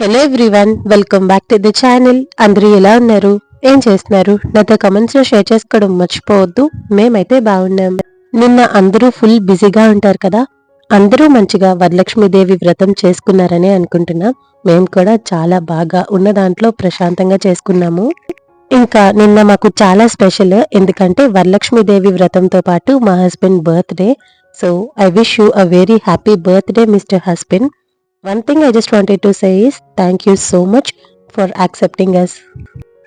Hello everyone welcome back to the channel అందరూ ఎలా ఉన్నారు? ఏం చేస్తున్నారు? నాతో కమెంట్స్లో షేర్ చేసుకోవడం మర్చిపోవద్దు. మేమైతే బాగున్నాం. నిన్న అందరూ ఫుల్ బిజీగా ఉంటారు కదా? అందరూ మంచిగా వరలక్ష్మీదేవి వ్రతం చేసుకున్నారని అనుకుంటున్నాం. మేము కూడా చాలా బాగా ఉన్న దాంట్లో ప్రశాంతంగా చేసుకున్నాము. ఇంకా నిన్న మాకు చాలా స్పెషల్ ఎందుకంటే వరలక్ష్మీదేవి వ్రతంతో పాటు మా husband birthday so I wish you a very happy birthday mister husband one thing I just wanted to say is thank you so much for accepting us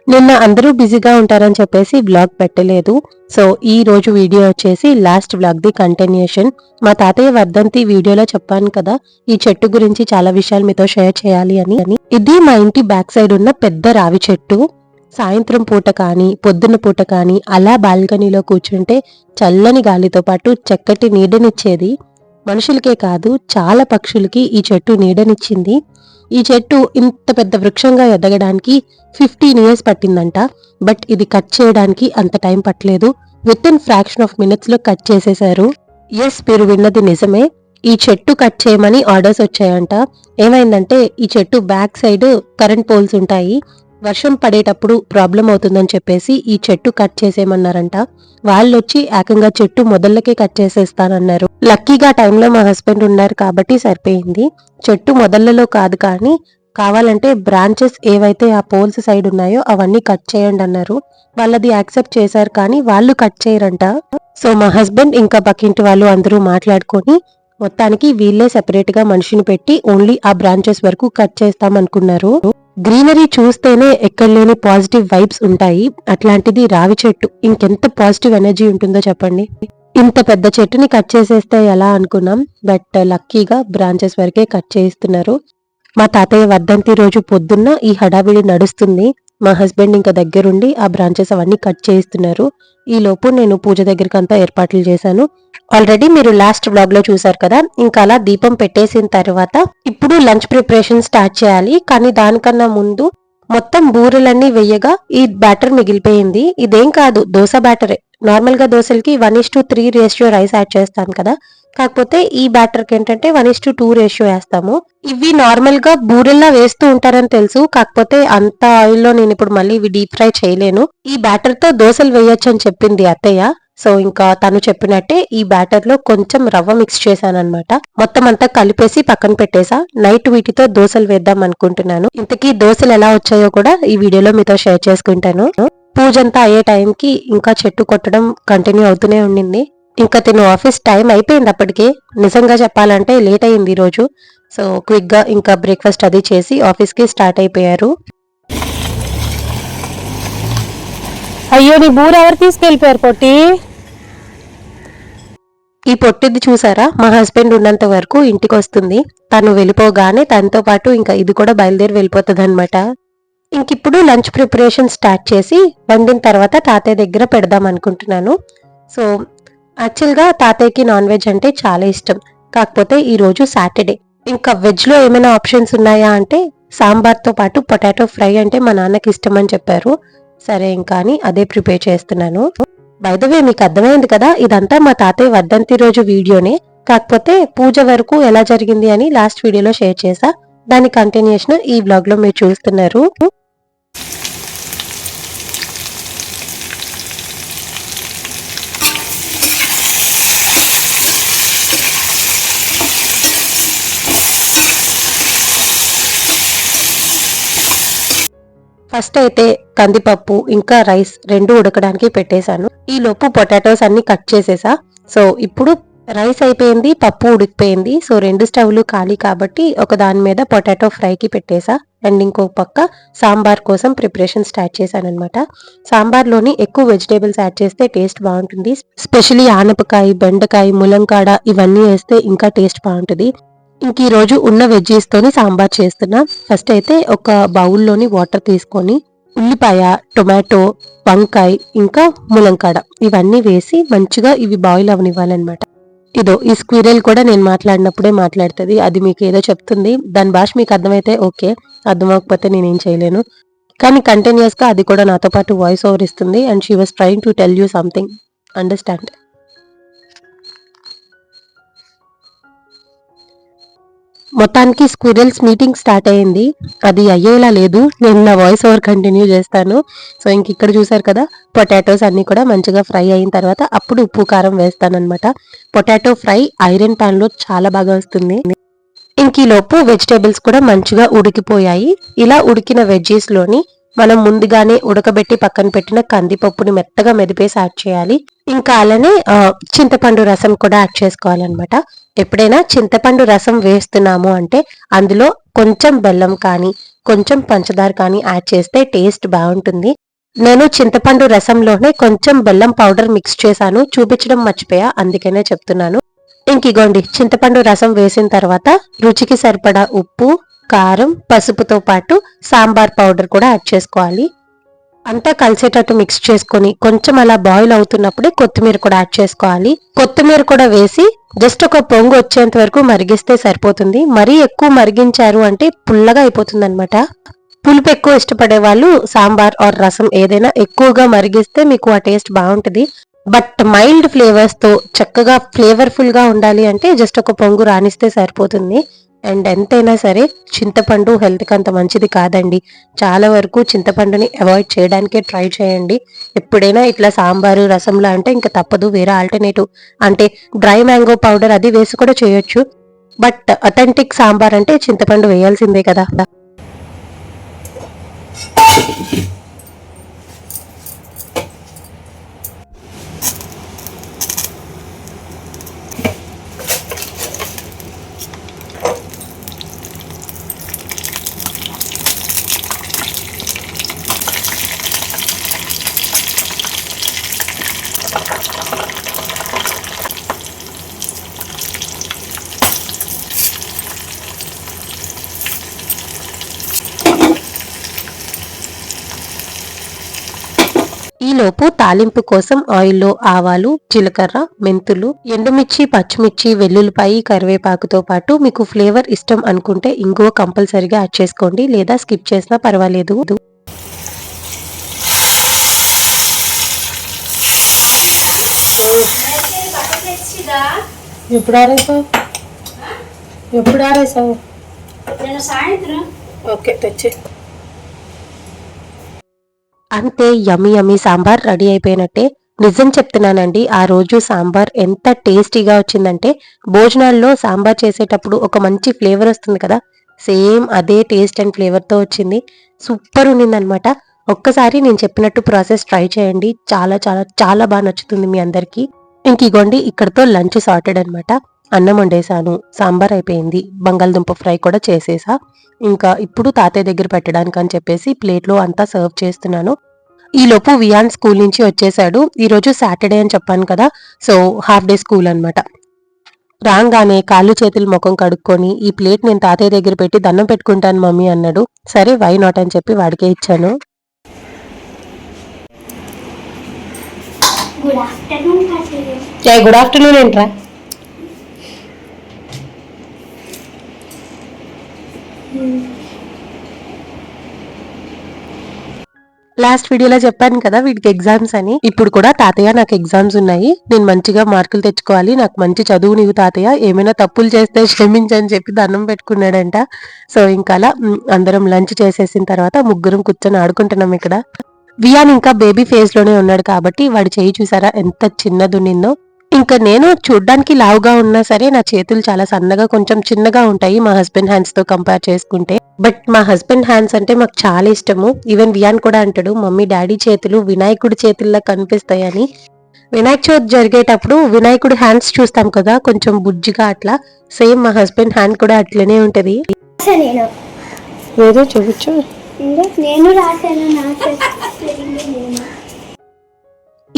నిన్న అందరూ బిజీగా ఉంటారని చెప్పేసి బ్లాగ్ పెట్టలేదు. సో ఈ రోజు వీడియో వచ్చేసి లాస్ట్ బ్లాగ్ ది కంటిన్యూషన్ మా తాతయ్య వర్ధంతి వీడియోలో చెప్పాను కదా ఈ చెట్టు గురించి చాలా విషయాలు మీతో షేర్ చేయాలి అని. అని ఇది మా ఇంటి బ్యాక్ సైడ్ ఉన్న పెద్ద రావి చెట్టు. సాయంత్రం పూట కానీ పొద్దున్న పూట కానీ అలా బాల్కనీలో కూర్చుంటే చల్లని గాలితో పాటు చక్కటి నీడనిచ్చేది మనుషులకే కాదు చాలా పక్షులకి ఈ చెట్టు నీడనిచ్చింది. ఈ చెట్టు ఇంత పెద్ద వృక్షంగా ఎదగడానికి ఫిఫ్టీన్ ఇయర్స్ పట్టిందంట. బట్ ఇది కట్ చేయడానికి అంత టైం పట్టలేదు. విత్ ఇన్ ఫ్రాక్షన్ ఆఫ్ మినిట్స్లో కట్ చేసేశారు. ఎస్ మీరు విన్నది నిజమే. ఈ చెట్టు కట్ చేయమని ఆర్డర్స్ వచ్చాయంట. ఏమైందంటే ఈ చెట్టు బ్యాక్ సైడ్ కరెంట్ పోల్స్ ఉంటాయి. వర్షం పడేటప్పుడు ప్రాబ్లం అవుతుందని చెప్పేసి ఈ చెట్టు కట్ చేసేయమన్నారంట. వాళ్ళు వచ్చి ఏకంగా చెట్టు మొదళ్ళకే కట్ చేసేస్తానన్నారు. లక్కీగా టైంలో మా హస్బెండ్ ఉన్నారు కాబట్టి సరిపోయింది. చెట్టు మొదళ్ళలో కాదు కానీ కావాలంటే బ్రాంచెస్ ఏవైతే ఆ పోల్స్ సైడ్ ఉన్నాయో అవన్నీ కట్ చేయండి అన్నారు. వాళ్ళది యాక్సెప్ట్ చేశారు కానీ వాళ్ళు కట్ చేయరంట. సో మా హస్బెండ్ ఇంకా పక్కింటి వాళ్ళు అందరూ మాట్లాడుకొని మొత్తానికి వీళ్ళే సెపరేట్గా మనిషిని పెట్టి ఓన్లీ ఆ బ్రాంచెస్ వరకు కట్ చేస్తాం అనుకున్నారు గ్రీనరీ చూస్తేనే ఎక్కడ లేని పాజిటివ్ వైబ్స్ ఉంటాయి. అట్లాంటిది రావి చెట్టు. ఇంకెంత పాజిటివ్ ఎనర్జీ ఉంటుందో చెప్పండి. ఇంత పెద్ద చెట్టుని కట్ చేసేస్తే ఎలా అనుకున్నాం? బట్ లక్కీగా బ్రాంచెస్ వరకే కట్ చేయిస్తున్నారు. మా తాతయ్య వర్ధంతి రోజు పొద్దున్న ఈ హడావిడి నడుస్తుంది. మా హస్బెండ్ ఇంకా దగ్గరుండి ఆ బ్రాంచెస్ అవన్నీ కట్ చేయిస్తున్నారు. ఈ లోపు నేను పూజ దగ్గరికి అంతా ఏర్పాట్లు చేశాను. ఆల్రెడీ మీరు లాస్ట్ బ్లాగ్లో చూసారు కదా ఇంకా అలా దీపం పెట్టేసిన తర్వాత ఇప్పుడు లంచ్ ప్రిపరేషన్ స్టార్ట్ చేయాలి. కానీ దానికన్నా ముందు మొత్తం బూరెలన్నీ వెయ్యగా ఈ బ్యాటర్ మిగిలిపోయింది. ఇదేం కాదు దోశ బ్యాటరే నార్మల్గా దోశలకి one is to three ratio rice add చేస్తాను కదా. కాకపోతే ఈ బ్యాటర్కి ఏంటంటే one is to two ratio వేస్తాము. ఇవి నార్మల్గా బూరెల్లా వేస్తూ ఉంటారని తెలుసు. కాకపోతే అంత ఆయిల్లో నేను ఇప్పుడు మళ్ళీ ఇవి డీప్ ఫ్రై చేయలేను. ఈ బ్యాటర్తో దోశలు వేయొచ్చు అని చెప్పింది అత్తయ్య. సో ఇంకా తను చెప్పినట్టే ఈ బ్యాటర్లో కొంచెం రవ్వ మిక్స్ చేశాను అనమాట మొత్తం అంతా కలిపేసి పక్కన పెట్టేసా. నైట్ వీటితో దోశలు వేద్దాం అనుకుంటున్నాను. ఇంతకీ దోశలు ఎలా వచ్చాయో కూడా ఈ వీడియోలో మీతో షేర్ చేసుకుంటాను. పూజ అంతా అయ్యే టైంకి ఇంకా చెట్టు కొట్టడం కంటిన్యూ అవుతూనే ఉండింది. ఇంకా తిను ఆఫీస్ టైం అయిపోయింది అప్పటికే. నిజంగా చెప్పాలంటే లేట్ అయింది ఈ రోజు. సో క్విక్గా ఇంకా బ్రేక్ఫాస్ట్ అది చేసి ఆఫీస్కి స్టార్ట్ అయిపోయారు. అయ్యో నీ బూర ఎవరు తీసుకెళ్ళిపోయారు పొట్టి? ఈ పొట్టిది చూసారా? మా హస్బెండ్ ఉన్నంత వరకు ఇంటికి వస్తుంది. తను వెళ్ళిపోగానే తనతో పాటు ఇంకా ఇది కూడా బయలుదేరి వెళ్ళిపోతుంది అనమాట ఇంకిప్పుడు లంచ్ ప్రిపరేషన్ స్టార్ట్ చేసి వండిన తర్వాత తాతయ్య దగ్గర పెడదాం అనుకుంటున్నాను. సో యాక్చువల్గా తాతయ్యకి నాన్ వెజ్ అంటే చాలా ఇష్టం. కాకపోతే ఈ రోజు సాటర్డే ఇంకా వెజ్లో ఏమైనా ఆప్షన్స్ ఉన్నాయా అంటే సాంబార్తో పాటు పొటాటో ఫ్రై అంటే మా నాన్నకి ఇష్టం అని చెప్పారు. సరే ఇంకా అని అదే ప్రిపేర్ చేస్తున్నాను. వే మీకు అర్థమైంది కదా ఇదంతా మా తాతయ్య వర్ధంతి రోజు వీడియోనే. కాకపోతే పూజ వరకు ఎలా జరిగింది అని లాస్ట్ వీడియోలో షేర్ చేసా దాని కంటిన్యూషన్ ఈ బ్లాగ్లో మీరు చూస్తున్నారు. ఫస్ట్ అయితే కందిపప్పు ఇంకా రైస్ రెండు ఉడకడానికి పెట్టేశాను. ఈ లోపు పొటాటోస్ అన్ని కట్ చేసేసా. సో ఇప్పుడు రైస్ అయిపోయింది పప్పు ఉడికిపోయింది. సో రెండు స్టవ్లు ఖాళీ కాబట్టి ఒక దాని మీద పొటాటో ఫ్రైకి పెట్టేసా. అండ్ ఇంకో పక్క సాంబార్ కోసం ప్రిపరేషన్ స్టార్ట్ చేశాను అనమాట సాంబార్లోని ఎక్కువ వెజిటేబుల్స్ యాడ్ చేస్తే టేస్ట్ బాగుంటుంది. స్పెషలీ ఆనపకాయ బెండకాయ ములంకాడ ఇవన్నీ వేస్తే ఇంకా టేస్ట్ బాగుంటుంది. ఇంక ఈరోజు ఉన్న వెజ్జీస్తోని సాంబార్ చేస్తున్నా. ఫస్ట్ అయితే ఒక బౌల్లోని వాటర్ తీసుకొని ఉల్లిపాయ టొమాటో వంకాయ ఇంకా ములంకాడ ఇవన్నీ వేసి మంచిగా ఇవి బాయిల్ అవనివ్వాలన్నమాట. ఇదో ఈ స్క్విరెల్ కూడా నేను మాట్లాడినప్పుడే మాట్లాడుతుంది. అది మీకు ఏదో చెప్తుంది. దాని భాష మీకు అర్థమైతే ఓకే. అర్థమవకపోతే నేనేం చేయలేను. కానీ కంటిన్యూస్గా అది కూడా నాతో పాటు వాయిస్ ఓవర్ ఇస్తుంది. And she was trying to tell you something understand మొత్తానికి స్క్విరల్స్ మీటింగ్ స్టార్ట్ అయింది. అది అయ్యేలా లేదు. నేను నా వాయిస్ ఓవర్ కంటిన్యూ చేస్తాను. సో ఇంక ఇక్కడ చూసారు కదా పొటాటోస్ అన్ని కూడా మంచిగా ఫ్రై అయిన తర్వాత అప్పుడు ఉప్పు కారం వేస్తాను పొటాటో ఫ్రై ఐరన్ ప్యాన్లో చాలా బాగా వస్తుంది. ఇంక ఈ లోపు వెజిటేబుల్స్ కూడా మంచిగా ఉడికిపోయాయి. ఇలా ఉడికిన వెజ్జీస్లోని మనం ముందుగానే ఉడకబెట్టి పక్కన పెట్టిన కందిపప్పుని మెత్తగా మెదిపేసి యాడ్ చేయాలి. ఇంకా అలానే చింతపండు రసం కూడా యాడ్ చేసుకోవాలన్నమాట. ఎప్పుడైనా చింతపండు రసం వేస్తున్నాము అంటే అందులో కొంచెం బెల్లం కానీ కొంచెం పంచదార కానీ యాడ్ చేస్తే టేస్ట్ బాగుంటుంది. నేను చింతపండు రసంలోనే కొంచెం బెల్లం పౌడర్ మిక్స్ చేశాను. చూపించడం మర్చిపోయా అందుకనే చెప్తున్నాను. ఇంకిగోండి చింతపండు రసం వేసిన తర్వాత రుచికి సరిపడా ఉప్పు కారం పసుపుతో పాటు సాంబార్ పౌడర్ కూడా యాడ్ చేసుకోవాలి. అంతా కలిసేటట్టు మిక్స్ చేసుకొని కొంచెం అలా బాయిల్ అవుతున్నప్పుడే కొత్తిమీర కూడా యాడ్ చేసుకోవాలి. కొత్తిమీర కూడా వేసి జస్ట్ ఒక పొంగు వచ్చేంత వరకు మరిగిస్తే సరిపోతుంది. మరీ ఎక్కువ మరిగించారు అంటే పుల్లగా అయిపోతుంది అనమాట పులుపు ఎక్కువ ఇష్టపడే వాళ్ళు సాంబార్ ఆర్ రసం ఏదైనా ఎక్కువగా మరిగిస్తే మీకు ఆ టేస్ట్ బాగుంటుంది. బట్ మైల్డ్ ఫ్లేవర్స్తో చక్కగా ఫ్లేవర్ఫుల్గా ఉండాలి అంటే జస్ట్ ఒక పొంగు రానిస్తే సరిపోతుంది. అండ్ ఎంతైనా సరే చింతపండు హెల్త్కి అంత మంచిది కాదండి. చాలా వరకు చింతపండుని అవాయిడ్ చేయడానికే ట్రై చేయండి. ఎప్పుడైనా ఇట్లా సాంబారు రసంలో అంటే ఇంకా తప్పదు వేరే ఆల్టర్నేటివ్ అంటే డ్రై మ్యాంగో పౌడర్ అది వేసి కూడా చేయొచ్చు. బట్ అథెంటిక్ సాంబార్ అంటే చింతపండు వేయాల్సిందే కదా ఈలోపు తాలింపు కోసం ఆయిల్లో ఆవాలు జీలకర్ర మెంతులు ఎండుమిర్చి పచ్చిమిర్చి వెల్లుల్లిపాయి కరివేపాకుతో పాటు మీకు ఫ్లేవర్ ఇష్టం అనుకుంటే ఇంగువ కంపల్సరిగా యాడ్ చేసుకోండి లేదా స్కిప్ చేసినా పర్వాలేదు. ఎప్పుడు ఆరేసావు? ఎప్పుడు ఆరేసావు? నేను సాయంత్రం. ఓకే తెచ్చి అంతే యమి యమి సాంబార్ రెడీ అయిపోయినట్టే. నిజం చెప్తున్నానండి ఆ రోజు సాంబార్ ఎంత టేస్టీగా వచ్చిందంటే భోజనాల్లో సాంబార్ చేసేటప్పుడు ఒక మంచి ఫ్లేవర్ వస్తుంది కదా సేమ్ అదే టేస్ట్ అండ్ ఫ్లేవర్తో వచ్చింది. సూపర్ ఉన్నిందనమాట ఒక్కసారి నేను చెప్పినట్టు ప్రాసెస్ ట్రై చేయండి చాలా చాలా చాలా బాగా నచ్చుతుంది మీ అందరికీ. ఇంక ఇగోండి ఇక్కడతో లంచ్ సార్టెడ్ అనమాట అన్నం వండేసాను సాంబార్ అయిపోయింది బంగాళదుంప ఫ్రై కూడా చేసేసా. ఇంకా ఇప్పుడు తాతయ్య దగ్గర పెట్టడానికి అని చెప్పేసి ప్లేట్లో అంతా సర్వ్ చేస్తున్నాను. ఈ లోపు వియాన్ స్కూల్ నుంచి వచ్చేసాడు ఈ రోజు సాటర్డే అని చెప్పాను కదా సో హాఫ్ డే స్కూల్ అన్నమాట. రాగానే కాళ్ళు చేతులు ముఖం కడుక్కొని ఈ ప్లేట్ నేను తాతయ్య దగ్గర పెట్టి దండం పెట్టుకుంటాను మమ్మీ అన్నాడు. సరే వై నాట్ అని చెప్పి వాడికే ఇచ్చాను. గుడ్ ఆఫ్టర్నూన్ ఏంట్రా? లాస్ట్ వీడియోలో చెప్పాను కదా వీడికి ఎగ్జామ్స్ అని. ఇప్పుడు కూడా తాతయ్య నాకు ఎగ్జామ్స్ ఉన్నాయి. నేను మంచిగా మార్కులు తెచ్చుకోవాలి. నాకు మంచి చదువు నీవు తాతయ్య. ఏమైనా తప్పులు చేస్తే క్షమించని చెప్పి దండం పెట్టుకున్నాడంట. సో ఇంకా అలా అందరం లంచ్ చేసేసిన తర్వాత ముగ్గురం కూర్చొని ఆడుకుంటున్నాం ఇక్కడ. వియాన్ ఇంకా బేబీ ఫేజ్లోనే ఉన్నాడు కాబట్టి వాడి చేయి చూసారా? ఎంత చిన్నది ఉన్నిందో ఇంకా నేను చూడ్డానికి లావుగా ఉన్నా సరే నా చేతులు చాలా సన్నగా కొంచెం చిన్నగా ఉంటాయి మా హస్బెండ్ హ్యాండ్స్తో కంపేర్ చేసుకుంటే. బట్ మా హస్బెండ్ హ్యాండ్స్ అంటే మాకు చాలా ఇష్టము. ఈవెన్ వియాన్ కూడా అంటాడు మమ్మీ డాడీ చేతులు వినాయకుడి చేతుల్లా కనిపిస్తాయని. వినాయక చవితి జరిగేటప్పుడు వినాయకుడి హ్యాండ్స్ చూస్తాం కదా కొంచెం బుజ్జిగా అట్లా. సేమ్ మా హస్బెండ్ హ్యాండ్ కూడా అట్లనే ఉంటది. ఏదో చూపించు. నేను రాశాను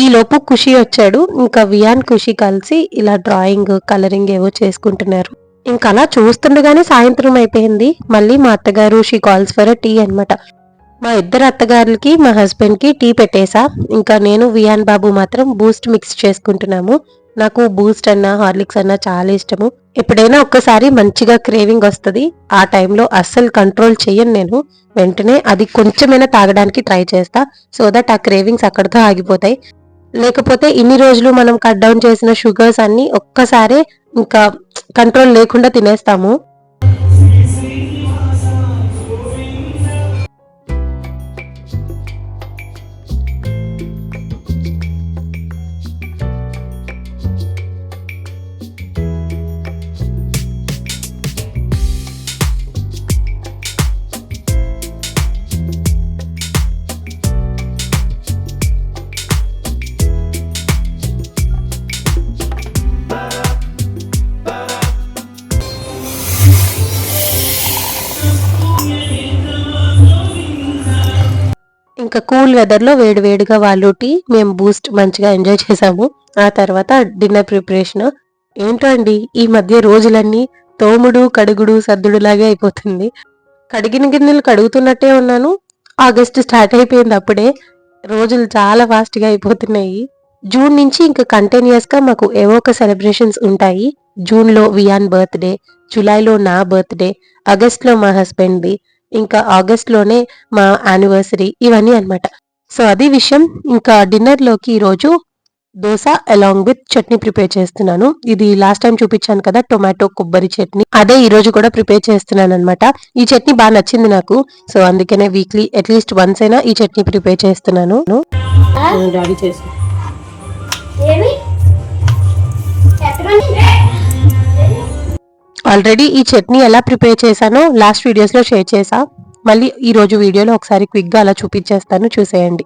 ఈలోపు ఈ లోపు ఖుషి వచ్చాడు. ఇంకా వియాన్ ఖుషి కలిసి ఇలా డ్రాయింగ్ కలరింగ్ ఏవో చేసుకుంటున్నారు. ఇంకా అలా చూస్తుండగానే సాయంత్రం అయిపోయింది. మళ్ళీ మా అత్తగారు షీ కాల్స్ ఫర్ టీ అన్నమాట. మా ఇద్దరు అత్తగారులకి మా హస్బెండ్కి టీ పెట్టేసా. ఇంకా నేను వియాన్ బాబు మాత్రం బూస్ట్ మిక్స్ చేసుకుంటున్నాము. నాకు బూస్ట్ అన్నా హార్లిక్స్ అన్నా చాలా ఇష్టము. ఎప్పుడైనా ఒక్కసారి మంచిగా క్రేవింగ్ వస్తుంది. ఆ టైంలో అస్సలు కంట్రోల్ చెయ్యను నేను. వెంటనే అది కొంచెమైనా తాగడానికి ట్రై చేస్తా. సో దట్ ఆ క్రేవింగ్స్ అక్కడితో ఆగిపోతాయి. లేకపోతే ఇన్ని రోజులు మనం కట్ డౌన్ చేసిన షుగర్స్ అన్ని ఒక్కసారే ఇంకా కంట్రోల్ లేకుండా తినేస్తాము. ఇంకా కూల్ వెదర్లో వేడివేడిగా వేడి వేడిగా వాళ్ళు టీ మేము బూస్ట్ మంచిగా ఎంజాయ్ చేసాము. ఆ తర్వాత డిన్నర్ ప్రిపరేషన్. ఏంటో అండి ఈ మధ్య రోజులన్నీ తోముడు కడుగుడు సర్దుడులాగే అయిపోతుంది. కడిగిన గిన్నెలు కడుగుతున్నట్టే ఉన్నాను. ఆగస్ట్ స్టార్ట్ అయిపోయింది అప్పుడే. రోజులు చాలా ఫాస్ట్గా అయిపోతున్నాయి. జూన్ నుంచి ఇంకా కంటిన్యూస్గా మాకు ఏవో ఒక సెలబ్రేషన్స్ ఉంటాయి. జూన్లో వియాన్ బర్త్డే జూలైలో నా బర్త్డే ఆగస్ట్లో మా హస్బెండ్ది ఇంకా ఆగస్ట్లోనే మా యానివర్సరీ ఇవన్నీ అన్నమాట. సో అది విషయం. ఇంకా డిన్నర్లోకి ఈ రోజు dosa along with chutney prepare చేస్తున్నాను. ఇది లాస్ట్ టైం చూపించాను కదా టొమాటో కొబ్బరి చట్నీ. అదే ఈ రోజు కూడా ప్రిపేర్ చేస్తున్నాను అనమాట ఈ చట్నీ బాగా నచ్చింది నాకు. సో అందుకనే వీక్లీ అట్లీస్ట్ వన్స్ అయినా ఈ చట్నీ ప్రిపేర్ చేస్తున్నాను. డాడీ చేసి ఆల్రెడీ ఈ చట్నీ ఎలా ప్రిపేర్ చేశానో లాస్ట్ వీడియోస్లో షేర్ చేసా మళ్ళీ ఈరోజు వీడియోలో ఒకసారి క్విక్గా అలా చూపించేస్తాను. చూసేయండి.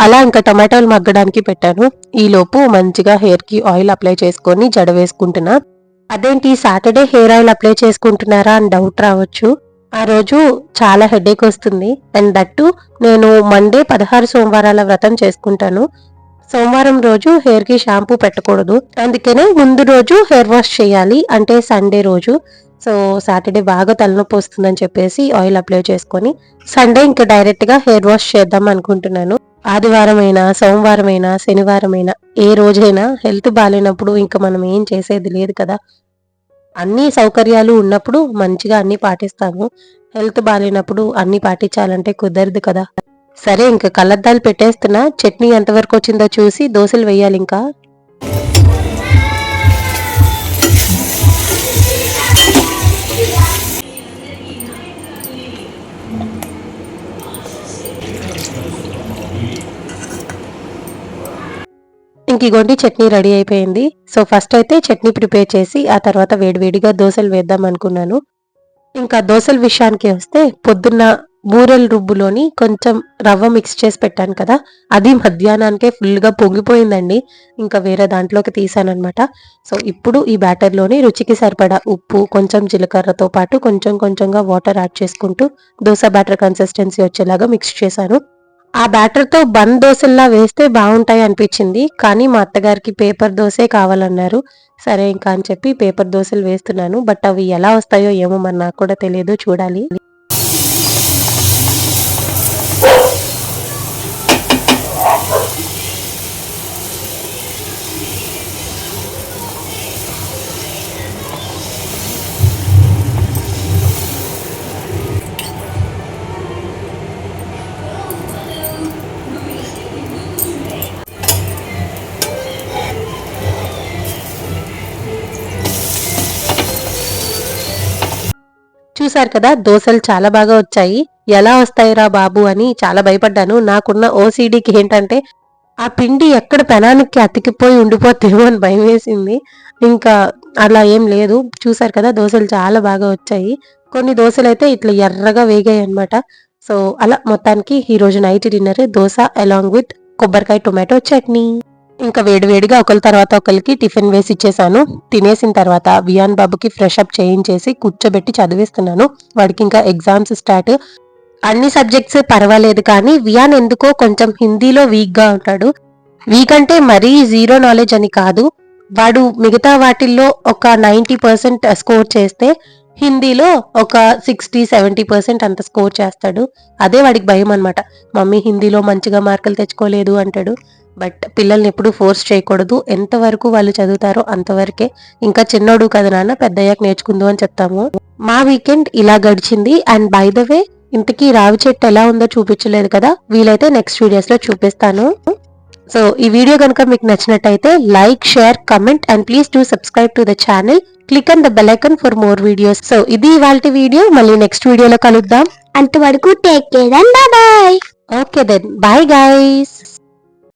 అలా ఇంకా టమాటాలు మగ్గడానికి పెట్టాను. ఈలోపు మంచిగా హెయిర్కి ఆయిల్ అప్లై చేసుకొని జడ వేసుకుంటున్నా. అదేంటి సాటర్డే హెయిర్ ఆయిల్ అప్లై చేసుకుంటున్నారా అని డౌట్ రావచ్చు. ఆ రోజు చాలా హెడేక్ వస్తుంది. అండ్ దట్టు నేను మండే పదహారు సోమవారాల వ్రతం చేసుకుంటాను. సోమవారం రోజు హెయిర్కి షాంపూ పెట్టకూడదు. అందుకనే ముందు రోజు హెయిర్ వాష్ చేయాలి. అంటే సండే రోజు. సో సాటర్డే బాగా తలనొప్పి వస్తుందని చెప్పేసి ఆయిల్ అప్లై చేసుకొని సండే ఇంకా డైరెక్ట్గా హెయిర్ వాష్ చేద్దాం అనుకుంటున్నాను. ఆదివారమైనా సోమవారమైనా శనివారమైనా ఏ రోజైనా హెల్త్ బాగాలేనప్పుడు ఇంకా మనం ఏం చేసేది లేదు కదా. అన్ని సౌకర్యాలు ఉన్నప్పుడు మంచిగా అన్ని పాటిస్తాము. హెల్త్ బాగాలేనప్పుడు అన్ని పాటించాలంటే కుదరదు కదా. సరే ఇంకా కళ్ళద్దాలు పెట్టేస్తున్నా. చట్నీ ఎంతవరకు వచ్చిందో చూసి దోశలు వేయాలి ఇంకా ఇంక ఇగోండి చట్నీ రెడీ అయిపోయింది. సో ఫస్ట్ అయితే చట్నీ ప్రిపేర్ చేసి ఆ తర్వాత వేడివేడిగా దోశలు వేద్దాం అనుకున్నాను. ఇంకా దోశల విషయానికి వస్తే పొద్దున్న బూరెల రుబ్బులోని కొంచెం రవ్వ మిక్స్ చేసి పెట్టాను కదా అది మధ్యాహ్నానికే ఫుల్గా పొంగిపోయిందండి. ఇంకా వేరే దాంట్లోకి తీసానమాట సో ఇప్పుడు ఈ బ్యాటర్లోని రుచికి సరిపడా ఉప్పు కొంచెం జీలకర్రతో పాటు కొంచెం కొంచెంగా వాటర్ యాడ్ చేసుకుంటూ దోశ బ్యాటర్ కన్సిస్టెన్సీ వచ్చేలాగా మిక్స్ చేశాను. ఆ బ్యాటర్తో బన్ దోశల్లా వేస్తే బాగుంటాయి అనిపించింది. కానీ మా అత్తగారికి పేపర్ దోసే కావాలన్నారు. సరే ఇంకా అని చెప్పి పేపర్ దోశలు వేస్తున్నాను. బట్ అవి ఎలా వస్తాయో ఏమో మరి నాకు కూడా తెలియదు. చూడాలి. చూశారు కదా దోశలు చాలా బాగా వచ్చాయి. ఎలా వస్తాయిరా బాబు అని చాలా భయపడ్డాను. నాకున్న ఓసీడీకి ఏంటంటే ఆ పిండి ఎక్కడ పెనానికి అతికిపోయి ఉండిపోతేమో అని భయం వేసింది ఇంకా అలా ఏం లేదు. చూసారు కదా దోశలు చాలా బాగా వచ్చాయి. కొన్ని దోశలు అయితే ఇట్లా ఎర్రగా వేగాయి అన్నమాట. సో అలా మొత్తానికి ఈ రోజు night dinner dosa along with కొబ్బరికాయ టొమాటో చట్నీ. ఇంకా వేడివేడిగా ఒకరి తర్వాత ఒకరికి టిఫిన్ వేసి ఇచ్చేసాను. తినేసిన తర్వాత వియాన్ బాబుకి ఫ్రెష్ అప్ చేయించేసి కూర్చోబెట్టి చదివిస్తున్నాను. వాడికి ఇంకా ఎగ్జామ్స్ స్టార్ట్ అన్ని సబ్జెక్ట్స్ పర్వాలేదు కానీ వియాన్ ఎందుకో కొంచెం హిందీలో వీక్గా ఉంటాడు. వీక్ అంటే మరీ జీరో నాలెడ్జ్ అని కాదు. వాడు మిగతా వాటిల్లో ఒక నైంటీ పర్సెంట్ స్కోర్ చేస్తే హిందీలో ఒక సిక్స్టీ సెవెంటీ పర్సెంట్ అంత స్కోర్ చేస్తాడు. అదే వాడికి భయం అనమాట మమ్మీ హిందీలో మంచిగా మార్కులు తెచ్చుకోలేదు అంటాడు. బట్ పిల్లల్ని ఎప్పుడు ఫోర్స్ చేయకూడదు. ఎంతవరకు వాళ్ళు చదువుతారో అంతవరకే. ఇంకా చిన్నోడు కదా నాన్న పెద్దయ్యాక నేర్చుకుందు అని చెప్తాము. మా వీకెండ్ ఇలా గడిచింది. అండ్ బై ద వే ఇంతకీ రావి చెట్టు ఎలా ఉందో చూపించలేదు కదా. వీలైతే నెక్స్ట్ వీడియోస్లో చూపిస్తాను. సో ఈ వీడియో కనుక మీకు నచ్చినట్టయితే like share comment and please do subscribe to the channel. Click on the bell icon for more videos. So ఇది ఇవాళ వీడియో. మళ్ళీ నెక్స్ట్ వీడియోలో కలుద్దాం. అంతవరకు take care and bye okay then bye guys